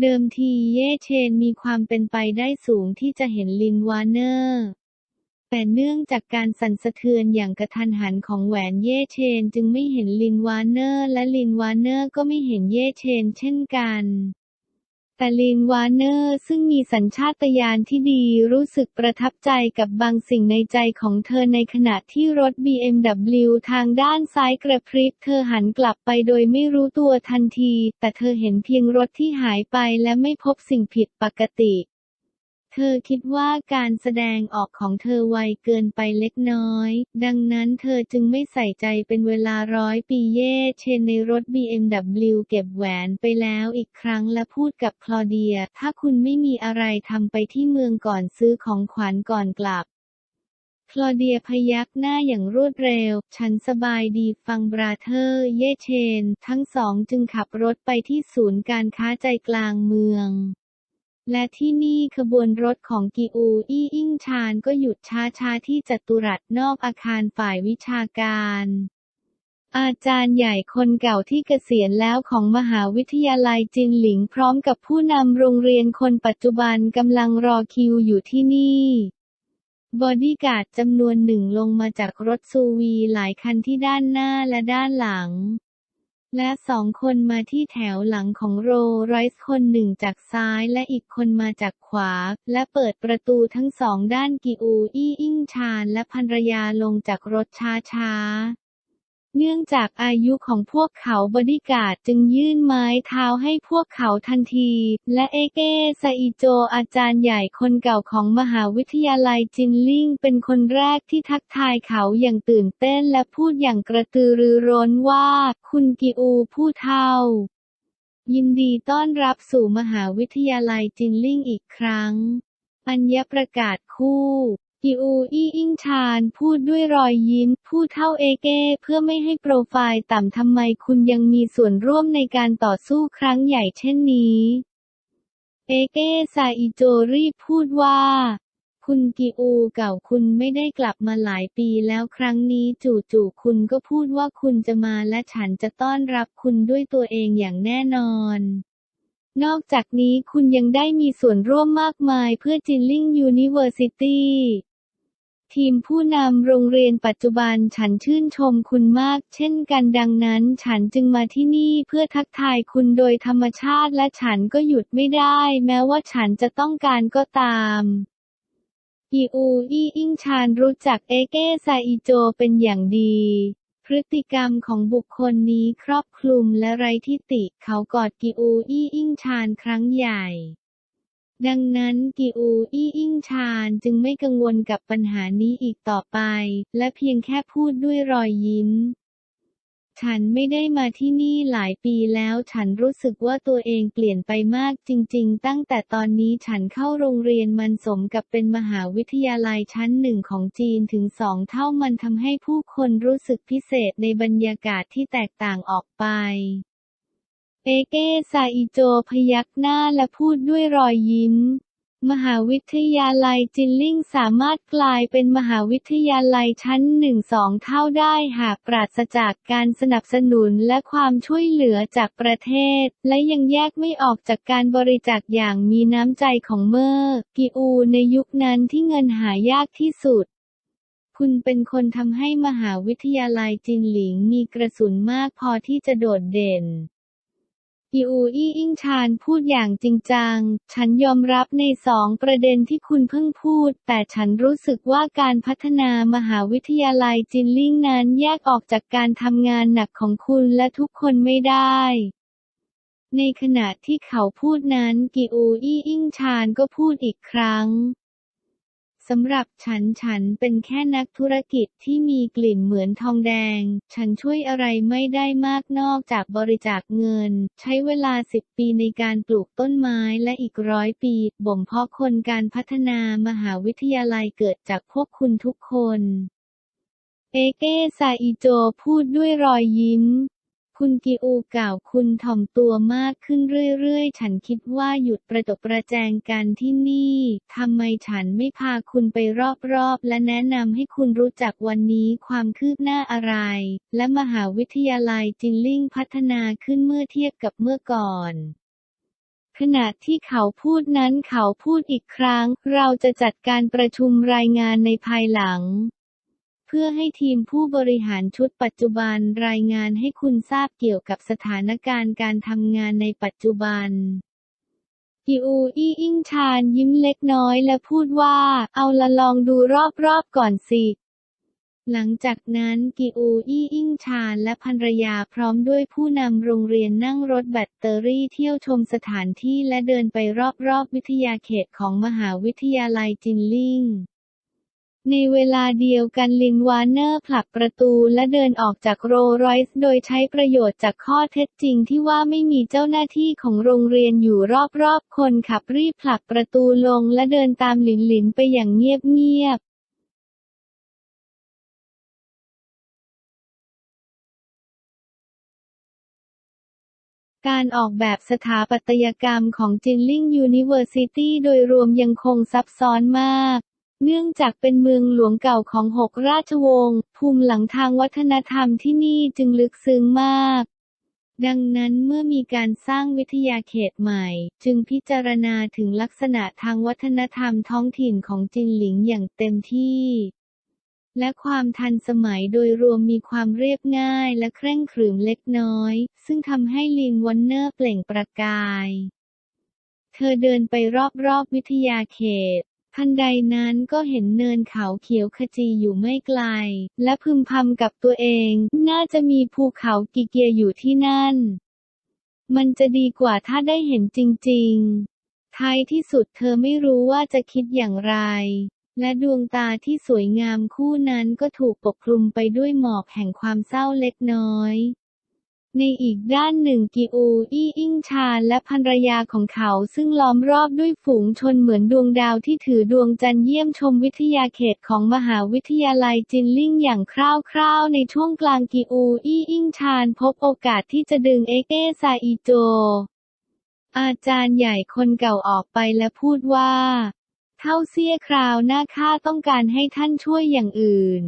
เดิมทีเย่เชนมีความเป็นไปได้สูงที่จะเห็นลินวานเนอร์ แต่เนื่องจากการสั่นสะเทือนอย่างกระทันหันของแหวนเย่เชนจึงไม่เห็นลินวานเนอร์ และลินวานเนอร์ก็ไม่เห็นเย่เชนเช่นกัน แต่ลีนวาเนอร์ซึ่งมีสัญชาตญาณที่ดีรู้สึกประทับใจกับบางสิ่งในใจของเธอในขณะที่รถ BMW ทางด้านซ้ายกระพริบเธอหันกลับไปโดยไม่รู้ตัวทันที แต่เธอเห็นเพียงรถที่หายไปและไม่พบสิ่งผิดปกติ เธอคิดว่าการแสดงออกของเธอไวเกินไปเล็กน้อย ดังนั้นเธอจึงไม่ใส่ใจเป็นเวลาร้อยปีเย่เชนในรถ BMW เก็บแหวนไปแล้วอีกครั้งและพูดกับคลอเดีย ถ้าคุณไม่มีอะไรทำไปที่เมืองก่อนซื้อของขวัญก่อนกลับคลอเดียพยักหน้าอย่างรวดเร็ว ฉันสบายดีฟังบราเธอร์เย่เชน ทั้งสองจึงขับรถไปที่ศูนย์การค้าใจกลางเมือง และที่นี่ขบวนรถของกิอูอี้อิงชานก็หยุดช้าๆที่จัตุรัสนอกอาคารฝ่ายวิชาการ อาจารย์ใหญ่คนเก่าที่เกษียณแล้วของมหาวิทยาลัยจินหลิงพร้อมกับผู้นำโรงเรียนคนปัจจุบันกำลังรอคิวอยู่ที่นี่ บอดี้การ์ดจำนวนหนึ่งลงมาจากรถซูวีหลายคันที่ด้านหน้าและด้านหลัง และสองคนมาที่แถวหลังของโรไรส์คนหนึ่งจากซ้ายและอีกคนมาจากขวา และเปิดประตูทั้งสองด้านกิอูอี้อิงชานและภรรยาลงจากรถช้าๆ เนื่องจากอายุของพวกเขาบอดี้การจึงยื่นไม้เท้าให้พวกเขาทันที และเอเกซาอิโจอาจารย์ใหญ่คนเก่าของมหาวิทยาลัยจินลิงเป็นคนแรกที่ทักทายเขาอย่างตื่นเต้นและพูดอย่างกระตือรือร้นว่า คุณกิอูผู้เฒ่า ยินดีต้อนรับสู่มหาวิทยาลัยจินลิงอีกครั้ง อัญญประกาศคู่ กิอูอี้อิงชานพูดด้วยรอยยิ้มผู้เท่าเอเก้เพื่อไม่ให้โปรไฟล์ต่ำทำไมคุณยังมีส่วนร่วมในการต่อสู้ครั้งใหญ่เช่นนี้ เอเก้ซาอิโจรีพูดว่า คุณกิอูเก่าคุณไม่ได้กลับมาหลายปีแล้วครั้งนี้จู่ๆคุณก็พูดว่าคุณจะมาและฉันจะต้อนรับคุณด้วยตัวเองอย่างแน่นอนนอกจากนี้คุณยังได้มีส่วนร่วมมากมายเพื่อจินลิงยูนิเวอร์ซิตี้ ทีมผู้นำโรงเรียนปัจจุบันฉันชื่นชมคุณมาก เช่นกันดังนั้น ฉันจึงมาที่นี่เพื่อทักทายคุณโดยธรรมชาติและฉันก็หยุดไม่ได้ แม้ว่าฉันจะต้องการก็ตามอีอูอี้อิงชานรู้จักเอเก้ซาอิโจเป็นอย่างดีพฤติกรรมของบุคคลนี้ครอบคลุมและไร้ทิฏฐิเขากอดกิอูอี้อิงชานครั้งใหญ่ ดังนั้นกิอูอี้อิงชานจึงไม่กังวลกับปัญหานี้อีกต่อไป และเพียงแค่พูดด้วยรอยยิ้ม ฉันไม่ได้มาที่นี่หลายปีแล้วฉันรู้สึกว่าตัวเองเปลี่ยนไปมากจริง ๆ ตั้งแต่ตอนนี้ฉันเข้าโรงเรียนมันสมกับเป็นมหาวิทยาลัยชั้นหนึ่งของจีนถึงสองเท่ามันทำให้ผู้คนรู้สึกพิเศษในบรรยากาศที่แตกต่างออกไป เอเก้ซาอิโจพยักหน้าและพูดด้วยรอยยิ้ม มหาวิทยาลัยจินลิงสามารถกลายเป็นมหาวิทยาลัยชั้นหนึ่งสองเท่าได้หากปราศจากการสนับสนุนและความช่วยเหลือจากประเทศ และยังแยกไม่ออกจากการบริจาคอย่างมีน้ำใจของเมอร์กิอูในยุคนั้นที่เงินหายากที่สุดคุณเป็นคนทำให้มหาวิทยาลัยจินหลิงมีกระสุนมากพอที่จะโดดเด่น อิอูอี้อิงชานพูดอย่างจริงจัง ฉันยอมรับในสองประเด็นที่คุณเพิ่งพูด แต่ฉันรู้สึกว่าการพัฒนามหาวิทยาลัยจินลิงนั้นแยกออกจากการทำงานหนักของคุณและทุกคนไม่ได้ในขณะที่เขาพูดนั้นกิอูอี้อิงชานก็พูดอีกครั้ง สำหรับฉันฉันเป็นแค่นักธุรกิจที่มีกลิ่นเหมือนทองแดง ฉันช่วยอะไรไม่ได้มากนอกจากบริจาคเงิน ใช้เวลาสิบปีในการปลูกต้นไม้และอีกร้อยปีบ่มเพาะคนการพัฒนามหาวิทยาลัยเกิดจากพวกคุณทุกคน เอเกซาอิโจพูดด้วยรอยยิ้ม คุณกิอูกล่าวคุณถ่อมตัวมากขึ้นเรื่อยๆ ฉันคิดว่าหยุดประจบประแจงกันที่นี่ทำไมฉันไม่พาคุณไปรอบๆ และแนะนำให้คุณรู้จักวันนี้ความคืบหน้าอะไร และมหาวิทยาลัยจินลิงพัฒนาขึ้นเมื่อเทียบกับเมื่อก่อนขณะที่เขาพูดนั้นเขาพูดอีกครั้ง เราจะจัดการประชุมรายงานในภายหลัง พื่อให้ทีมผู้บริหารชุดปัจจุบันรายงานให้คุณทราบเกี่ยวกับสถานการณ์การทำงานในปัจจุบันกิอูอี้อิงชานยิ้มเล็กน้อยและพูดว่า เอาละลองดูรอบๆก่อนสิ หลังจากนั้นกิอูอี้อิงชานและภรรยาพร้อมด้วยผู้นำโรงเรียนนั่งรถแบตเตอรี่เที่ยวชมสถานที่และเดินไปรอบๆวิทยาเขตของมหาวิทยาลัยจินลิง ในเวลาเดียวกันลินวานเนอร์ผลักประตูและเดินออกจากโรลส์รอยซ์โดยใช้ประโยชน์จากข้อเท็จจริงที่ว่าไม่มีเจ้าหน้าที่ของโรงเรียนอยู่รอบๆ คนขับรีบผลักประตูลงและเดินตามหลินหลินไปอย่างเงียบๆการออกแบบสถาปัตยกรรมของจินลิงยูนิเวอร์ซิตี้โดยรวมยังคงซับซ้อนมาก เนื่องจากเป็นเมืองหลวงเก่าของหกราชวงศ์ ภูมิหลังทางวัฒนธรรมที่นี่จึงลึกซึ้งมาก ดังนั้นเมื่อมีการสร้างวิทยาเขตใหม่ จึงพิจารณาถึงลักษณะทางวัฒนธรรมท้องถิ่นของจินหลิงอย่างเต็มที่ และความทันสมัยโดยรวมมีความเรียบง่ายและเคร่งขรึมเล็กน้อย ซึ่งทำให้ลินวอนเนอร์เปล่งประกายเธอเดินไปรอบๆวิทยาเขต ทันใดนั้นก็เห็นเนินเขาเขียวขจีอยู่ไม่ไกล และพึมพำกับตัวเอง น่าจะมีภูเขากิเกียอยู่ที่นั่น มันจะดีกว่าถ้าได้เห็นจริงๆ ท้ายที่สุดเธอไม่รู้ว่าจะคิดอย่างไร และดวงตาที่สวยงามคู่นั้นก็ถูกปกคลุมไปด้วยหมอกแห่งความเศร้าเล็กน้อย ในอีกด้านหนึ่งกิอูอี้อิงชานและภรรยาของเขาซึ่งล้อมรอบด้วยฝูงชนเหมือนดวงดาวที่ถือดวงจันทร์เยี่ยมชมวิทยาเขตของมหาวิทยาลัยจินลิ่งอย่างคร่าวๆ ในช่วงกลางกิอูอี้อิงชานพบโอกาสที่จะดึงเอเกซาอิโจ อาจารย์ใหญ่คนเก่าออกไปและพูดว่า เท่าเสี้ยคราวหน้าข้าต้องการให้ท่านช่วยอย่างอื่น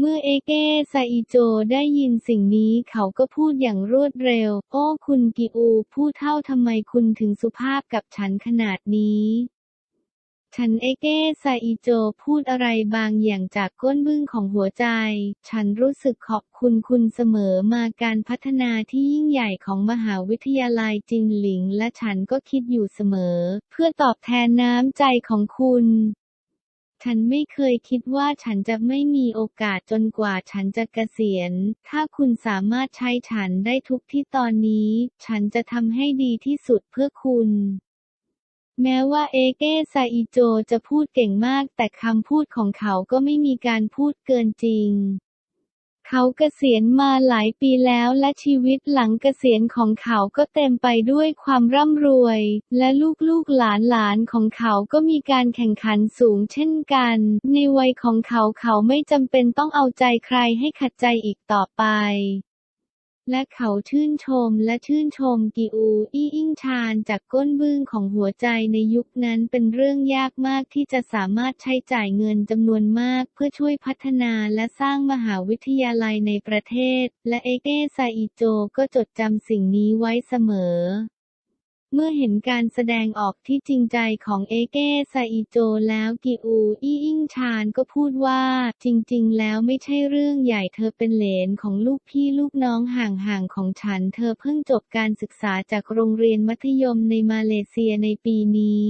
เมื่อเอเกซาอิโจได้ยินสิ่งนี้เขาก็พูดอย่างรวดเร็ว โอ้คุณกิอูผู้เท่าทำไมคุณถึงสุภาพกับฉันขนาดนี้ ฉันเอเกซาอิโจพูดอะไรบางอย่างจากก้นบึ้งของหัวใจ ฉันรู้สึกขอบคุณคุณเสมอมาการพัฒนาที่ยิ่งใหญ่ของมหาวิทยาลัยจินหลิง และฉันก็คิดอยู่เสมอ เพื่อตอบแทนน้ำใจของคุณ ฉันไม่เคยคิดว่าฉันจะไม่มีโอกาสจนกว่าฉันจะเกษียณ ถ้าคุณสามารถใช้ฉันได้ทุกที่ตอนนี้ ฉันจะทำให้ดีที่สุดเพื่อคุณแม้ว่าเอเกซาอิโจจะพูดเก่งมากแต่คำพูดของเขาก็ไม่มีการพูดเกินจริง เขาเกษียณมาหลายปีแล้วและชีวิตหลังเกษียณของเขาก็เต็มไปด้วยความร่ำรวย และลูกๆหลานๆของเขาก็มีการแข่งขันสูงเช่นกัน ในวัยของเขาเขาไม่จำเป็นต้องเอาใจใครให้ขัดใจอีกต่อไป และเขาชื่นชมและชื่นชมกิอูอี้อิงชานจากก้นบึ้งของหัวใจในยุคนั้นเป็นเรื่องยากมากที่จะสามารถใช้จ่ายเงินจำนวนมากเพื่อช่วยพัฒนาและสร้างมหาวิทยาลัยในประเทศ และเอเกซาอิโจก็จดจำสิ่งนี้ไว้เสมอ เมื่อเห็นการแสดงออกที่จริงใจของเอเก้ซาอิโจแล้วกิอูอี้อิงชานก็พูดว่า จริงๆ แล้วไม่ใช่เรื่องใหญ่เธอเป็นเหลนของลูกพี่ลูกน้องห่างๆของฉัน เธอเพิ่งจบการศึกษาจากโรงเรียนมัธยมในมาเลเซียในปีนี้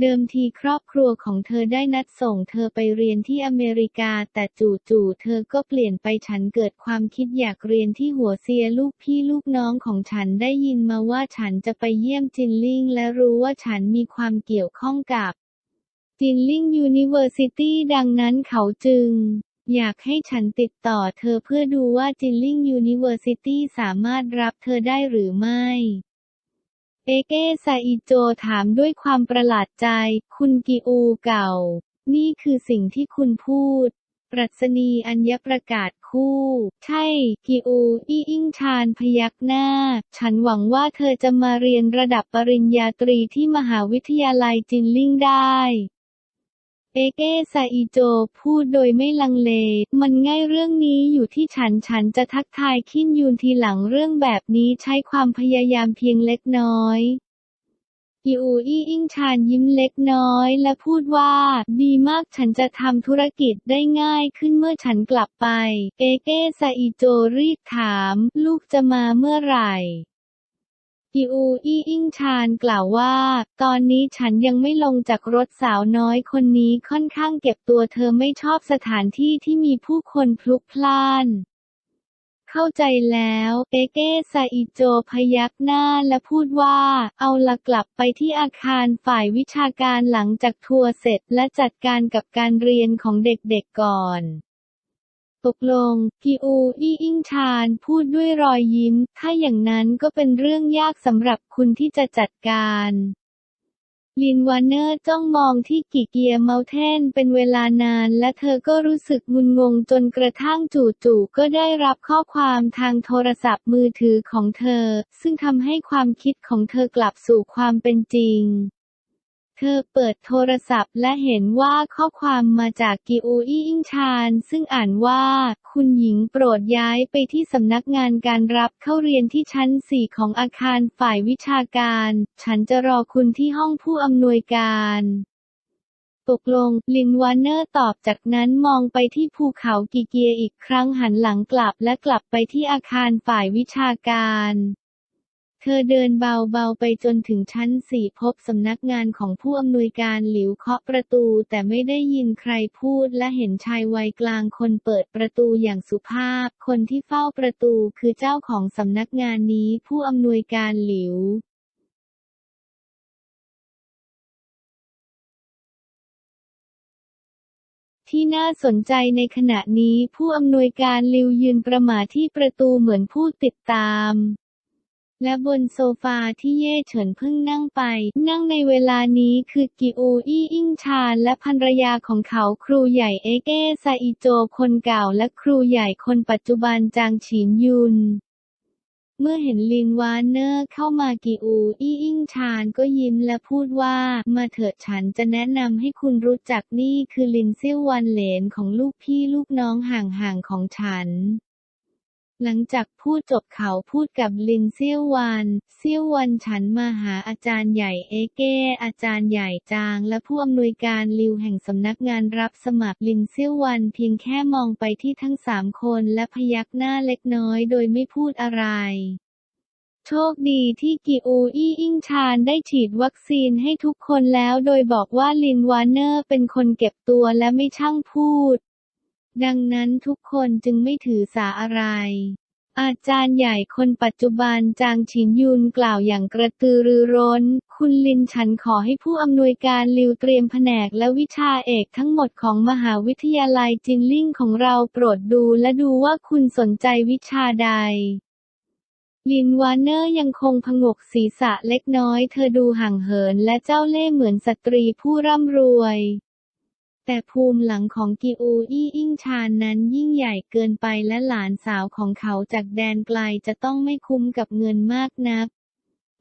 เดิมทีครอบครัวของเธอได้นัดส่งเธอไปเรียนที่อเมริกา แต่จู่ๆเธอก็เปลี่ยนไปฉันเกิดความคิดอยากเรียนที่หัวเซียลูกพี่ลูกน้องของฉันได้ยินมาว่าฉันจะไปเยี่ยมจินลิงและรู้ว่าฉันมีความเกี่ยวข้องกับจินลิงยูนิเวอร์ซิตี้ดังนั้นเขาจึงอยากให้ฉันติดต่อเธอเพื่อดูว่าจินลิงยูนิเวอร์ซิตี้สามารถรับเธอได้หรือไม่ เอเกซาอิโจถามด้วยความประหลาดใจ คุณกิอูเก่า นี่คือสิ่งที่คุณพูด ปรัชนีอัญญประกาศคู่ ใช่ กิอู อีอิงชานพยักหน้า ฉันหวังว่าเธอจะมาเรียนระดับปริญญาตรีที่มหาวิทยาลัยจินลิงได้ เอเกซาอิโจพูดโดยไม่ลังเล มันง่ายเรื่องนี้อยู่ที่ฉันฉันจะทักทายคินยูนทีหลังเรื่องแบบนี้ใช้ความพยายามเพียงเล็กน้อยกิอูอี้อิงชานยิ้มเล็กน้อยและพูดว่า ดีมากฉันจะทำธุรกิจได้ง่ายขึ้นเมื่อฉันกลับไป เอเกซาอิโจรีบถาม ลูกจะมาเมื่อไหร่ กิอูอี้อิงชานกล่าวว่า ตอนนี้ฉันยังไม่ลงจากรถสาวน้อยคนนี้ค่อนข้างเก็บตัวเธอไม่ชอบสถานที่ที่มีผู้คนพลุกพล่าน เข้าใจแล้ว เอเก้ซาอิโจพยักหน้าและพูดว่า เอาละกลับไปที่อาคารฝ่ายวิชาการหลังจากทัวร์เสร็จและจัดการกับการเรียนของเด็กๆก่อน ตกลง กิอูอี้อิงชานพูดด้วยรอยยิ้ม ถ้าอย่างนั้นก็เป็นเรื่องยากสำหรับคุณที่จะจัดการลินวานเนอร์จ้องมองที่กิเกียเมาเทนเป็นเวลานาน และเธอก็รู้สึกงุนงงจนกระทั่งจู่ๆก็ได้รับข้อความทางโทรศัพท์มือถือของเธอ ซึ่งทำให้ความคิดของเธอกลับสู่ความเป็นจริง เธอเปิดโทรศัพท์และเห็นว่าข้อความมาจากกิอูอี้อิงชานซึ่งอ่านว่า คุณหญิงโปรดย้ายไปที่สำนักงานการรับเข้าเรียนที่ชั้น 4 ของอาคารฝ่ายวิชาการ ฉันจะรอคุณที่ห้องผู้อำนวยการตกลง ลินวานเนอร์ตอบจากนั้นมองไปที่ภูเขากิเกียอีกครั้งหันหลังกลับและกลับไปที่อาคารฝ่ายวิชาการ ธอเดินเบาๆไปจนถึงชั้นสี่พบสำนักงานของผู้อำนวยการหลิวเคาะประตู แต่ไม่ได้ยินใครพูดและเห็นชายวัยกลางคนเปิดประตูอย่างสุภาพ คนที่เฝ้าประตูคือเจ้าของสำนักงานนี้ผู้อำนวยการหลิวที่น่าสนใจในขณะนี้ผู้อำนวยการลิวยืนประหม่าที่ประตูเหมือนผู้ติดตาม และบนโซฟาที่เย่เฉินเพิ่งนั่งไป นั่งในเวลานี้คือกิอูอี้อิงชานและภรรยาของเขาครูใหญ่เอเก้ซาอิโจคนเก่าและครูใหญ่คนปัจจุบันจางฉินยุน เมื่อเห็นลินวานเนอร์เข้ามากิอูอี้อิงชานก็ยิ้มและพูดว่า มาเถิดฉันจะแนะนำให้คุณรู้จักนี่คือลินเซี่ยววันเหลนของลูกพี่ลูกน้องห่างๆของฉัน หลังจากพูดจบเขาพูดกับลินเซี่ยววันเซี่ยววันฉันมาหาอาจารย์ใหญ่เอเก้อาจารย์ใหญ่จางและผู้อำนวยการลิวแห่งสำนักงานรับสมัครลินเซี่ยววันเพียงแค่มองไปที่ทั้งสามคนและพยักหน้าเล็กน้อยโดยไม่พูดอะไรโชคดีที่กิอูอี้อิงชานได้ฉีดวัคซีนให้ทุกคนแล้วโดยบอกว่าลินวานเนอร์เป็นคนเก็บตัวและไม่ช่างพูด ดังนั้นทุกคนจึงไม่ถือสาอะไร อาจารย์ใหญ่คนปัจจุบันจางฉินยุนกล่าวอย่างกระตือรือร้น คุณลินฉันขอให้ผู้อำนวยการลิวเตรียมแผนกและวิชาเอกทั้งหมดของมหาวิทยาลัยจินลิ่งของเราโปรดดูและดูว่าคุณสนใจวิชาใดลินวานเนอร์ยังคงผงกศีรษะเล็กน้อย เธอดูห่างเหินและเจ้าเล่ห์เหมือนสตรีผู้ร่ำรวย แต่ภูมิหลังของกิอูอี้อิงชานนั้นยิ่งใหญ่เกินไปและหลานสาวของเขาจากแดนไกลจะต้องไม่คุ้มกับเงินมากนัก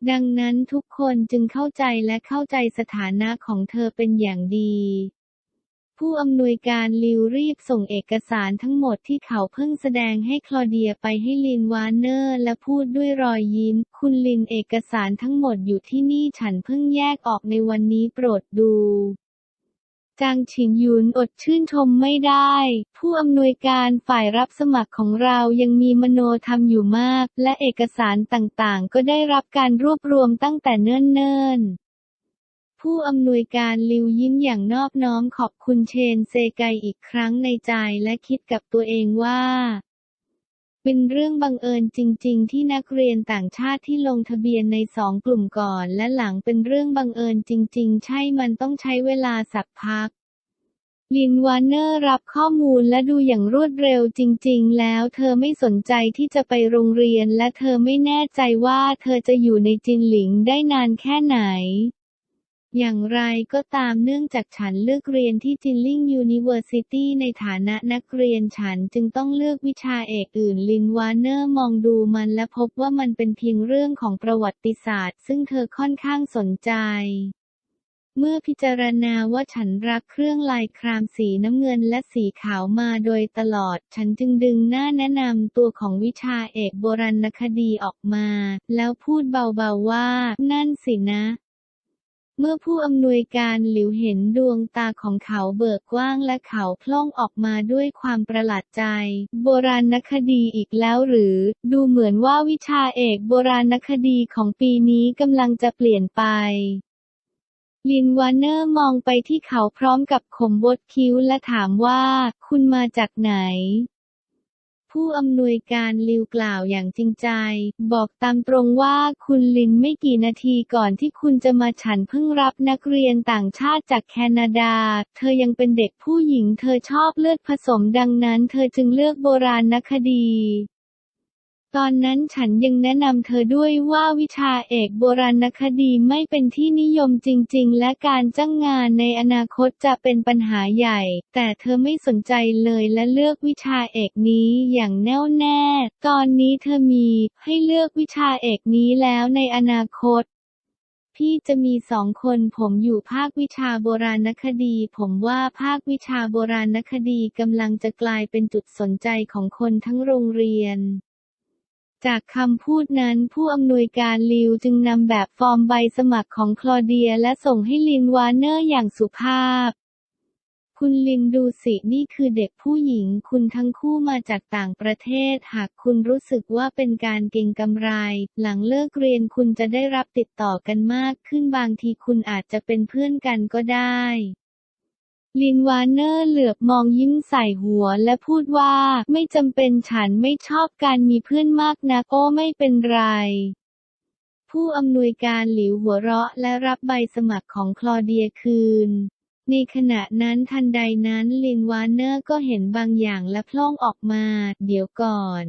ดังนั้นทุกคนจึงเข้าใจและเข้าใจสถานะของเธอเป็นอย่างดีผู้อำนวยการลิวรีบส่งเอกสารทั้งหมดที่เขาเพิ่งแสดงให้คลอเดียไปให้ลินวานเนอร์ และพูดด้วยรอยยิ้ม คุณลินเอกสารทั้งหมดอยู่ที่นี่ฉันเพิ่งแยกออกในวันนี้โปรดดู จางฉินยุนอดชื่นชมไม่ได้ ผู้อำนวยการฝ่ายรับสมัครของเรายังมีมโนธรรมอยู่มาก และเอกสารต่างๆ ก็ได้รับการรวบรวมตั้งแต่เนิ่นๆผู้อำนวยการลิวยิ้มอย่างนอบน้อมขอบคุณเชนเซไกอีกครั้งในใจและคิดกับตัวเองว่า เป็นเรื่องบังเอิญจริง ๆ ที่นักเรียนต่างชาติที่ลงทะเบียนในสองกลุ่มก่อนและหลังเป็นเรื่องบังเอิญจริง ๆ ใช่มันต้องใช้เวลาสักพักลินวานเนอร์รับข้อมูลและดูอย่างรวดเร็วจริง ๆ แล้วเธอไม่สนใจที่จะไปโรงเรียนและเธอไม่แน่ใจว่าเธอจะอยู่ในจินหลิงได้นานแค่ไหน อย่างไรก็ตามเนื่องจากฉันเลือกเรียนที่จินลิงยูนิเวอร์ซิตี้ในฐานะนักเรียนฉันจึงต้องเลือกวิชาเอกอื่นลินวานเนอร์มองดูมันและพบว่ามันเป็นเพียงเรื่องของประวัติศาสตร์ ซึ่งเธอค่อนข้างสนใจเมื่อพิจารณาว่าฉันรักเครื่องลายครามสีน้ำเงินและสีขาวมาโดยตลอด ฉันจึงดึงหน้าแนะนำตัวของวิชาเอกโบราณคดีออกมา แล้วพูดเบาๆว่า นั่นสินะ เมื่อผู้อำนวยการหลิวเห็นดวงตาของเขาเบิกกว้างและเขาพล่องออกมาด้วยความประหลาดใจ โบราณคดีอีกแล้วหรือ ดูเหมือนว่าวิชาเอกโบราณคดีของปีนี้กำลังจะเปลี่ยนไปลินวานเนอร์มองไปที่เขาพร้อมกับขมบดคิ้วและถามว่า คุณมาจากไหน ผู้อำนวยการลิวกล่าวอย่างจริงใจ บอกตามตรงว่าคุณลินไม่กี่นาทีก่อนที่คุณจะมาฉันเพิ่งรับนักเรียนต่างชาติจากแคนาดา เธอยังเป็นเด็กผู้หญิงเธอชอบเลือดผสมดังนั้น เธอจึงเลือกโบราณคดี ตอนนั้นฉันยังแนะนำเธอด้วยว่าวิชาเอกโบราณคดีไม่เป็นที่นิยมจริง ๆ และการจ้างงานในอนาคตจะเป็นปัญหาใหญ่ แต่เธอไม่สนใจเลยและเลือกวิชาเอกนี้อย่างแน่วแน่ ตอนนี้เธอมีให้เลือกวิชาเอกนี้แล้วในอนาคตพี่จะมีสองคนผมอยู่ภาควิชาโบราณคดี ผมว่าภาควิชาโบราณคดีกำลังจะกลายเป็นจุดสนใจของคนทั้งโรงเรียน จากคำพูดนั้นผู้อำนวยการลิวจึงนำแบบฟอร์มใบสมัครของคลอเดียและส่งให้ลินวาร์เนอร์อย่างสุภาพ คุณลินดูสินี่คือเด็กผู้หญิง คุณทั้งคู่มาจากต่างประเทศ หากคุณรู้สึกว่าเป็นการเก็งกำไร หลังเลิกเรียนคุณจะได้รับติดต่อกันมากขึ้นบางทีคุณอาจจะเป็นเพื่อนกันก็ได้ ลินวาร์เนอร์เหลือบมองยิ้มใส่หัวและพูดว่า ไม่จำเป็นฉันไม่ชอบการมีเพื่อนมากนะโอ้ไม่เป็นไรผู้อำนวยการหลิวหัวเราะและรับใบสมัครของคลอเดียคืน ในขณะนั้นทันใดนั้นลินวาร์เนอร์ก็เห็นบางอย่างและพล่องออกมา เดี๋ยวก่อน